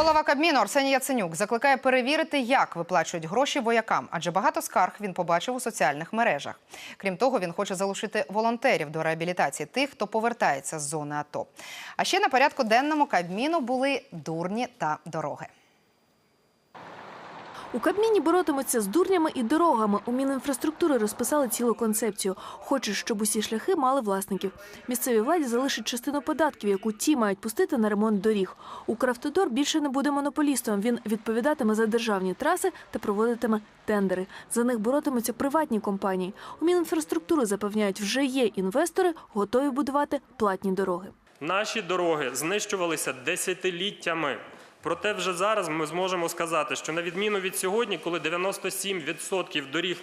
Голова Кабміну Арсеній Яценюк закликає перевірити, як виплачують гроші воякам, адже багато скарг він побачив у соціальних мережах. Крім того, він хоче залучити волонтерів до реабілітації тих, хто повертається з зони АТО. А ще на порядку денному Кабміну були дурні та дороги. У Кабміні боротимуться з дурнями і дорогами. У Мінінфраструктури розписали цілу концепцію. Хочуть, щоб усі шляхи мали власників. Місцевій владі залишить частину податків, яку ті мають пустити на ремонт доріг. Укравтодор більше не буде монополістом. Він відповідатиме за державні траси та проводитиме тендери. За них боротимуться приватні компанії. У Мінінфраструктури запевняють, вже є інвестори, готові будувати платні дороги. Наші дороги знищувалися десятиліттями. Проте вже зараз ми зможемо сказати, що на відміну від сьогодні, коли 97% доріг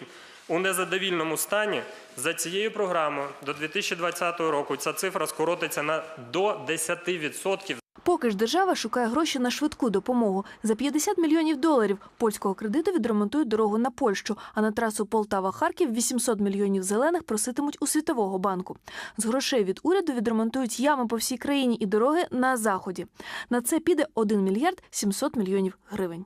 у незадовільному стані, за цією програмою до 2020 року ця цифра скоротиться на до 10%. Поки ж держава шукає гроші на швидку допомогу. За 50 мільйонів доларів польського кредиту відремонтують дорогу на Польщу, а на трасу Полтава-Харків 800 мільйонів зелених проситимуть у Світового банку. З грошей від уряду відремонтують ями по всій країні і дороги на заході. На це піде 1 мільярд 700 мільйонів гривень.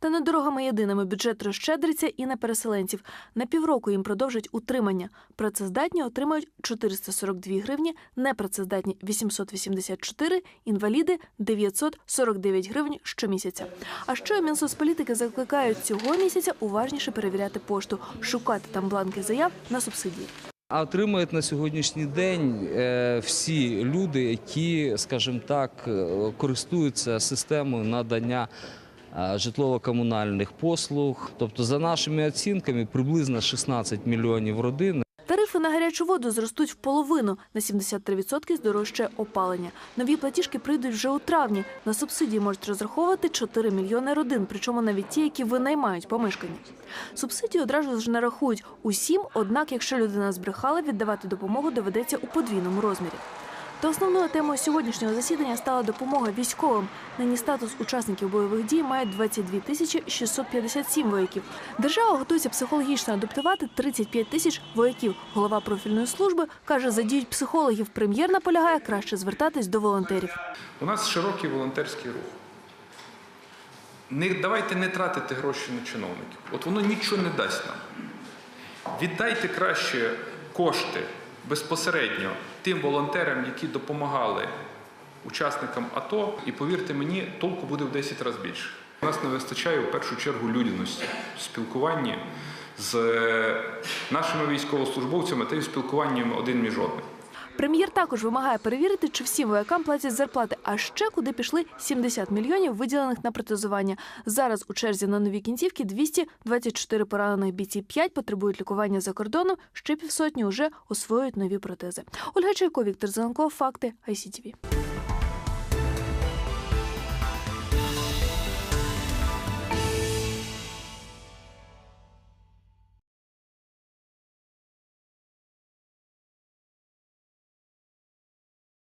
Та не дорогами єдиними бюджет розщедриться і на переселенців. На півроку їм продовжать утримання. Працездатні отримають 442 гривні, непрацездатні 884, інваліди 949 гривень щомісяця. А що Мінсоцполітики закликають цього місяця уважніше перевіряти пошту, шукати там бланки заяв на субсидії. А отримують на сьогоднішній день е, всі люди, які, скажімо так, е, користуються системою надання житлово-комунальних послуг. Тобто, за нашими оцінками, приблизно 16 мільйонів родин Тарифи на гарячу воду зростуть в половину на 73% здорожчає опалення. Нові платіжки прийдуть вже у травні. На субсидії можуть розраховувати 4 мільйони родин, причому навіть ті, які винаймають помешкання. Субсидії одразу ж нарахують усім, однак, якщо людина збрехала, віддавати допомогу доведеться у подвійному розмірі. Та основною темою сьогоднішнього засідання стала допомога військовим. Нині статус учасників бойових дій має 22 тисячі 657 вояків. Держава готується психологічно адаптувати 35 тисяч вояків. Голова профільної служби каже, задіють психологів. Прем'єр наполягає краще звертатись до волонтерів. У нас широкий волонтерський рух. Не, давайте не тратити гроші на чиновників. От воно нічого не дасть нам. Віддайте краще кошти безпосередньо тим волонтерам, які допомагали учасникам АТО, і повірте мені, толку буде в 10 разів більше. У нас не вистачає в першу чергу людяності в спілкуванні з нашими військовослужбовцями та й в спілкуванні один між одним. Прем'єр також вимагає перевірити, чи всім воякам платять зарплати, а ще куди пішли 70 мільйонів, виділених на протезування. Зараз у черзі на нові кінцівки 224 поранених бійці, 5 потребують лікування за кордоном, ще півсотні вже освоюють нові протези. Ольга Чайко, Віктор Зеленков, Факти, ICTV.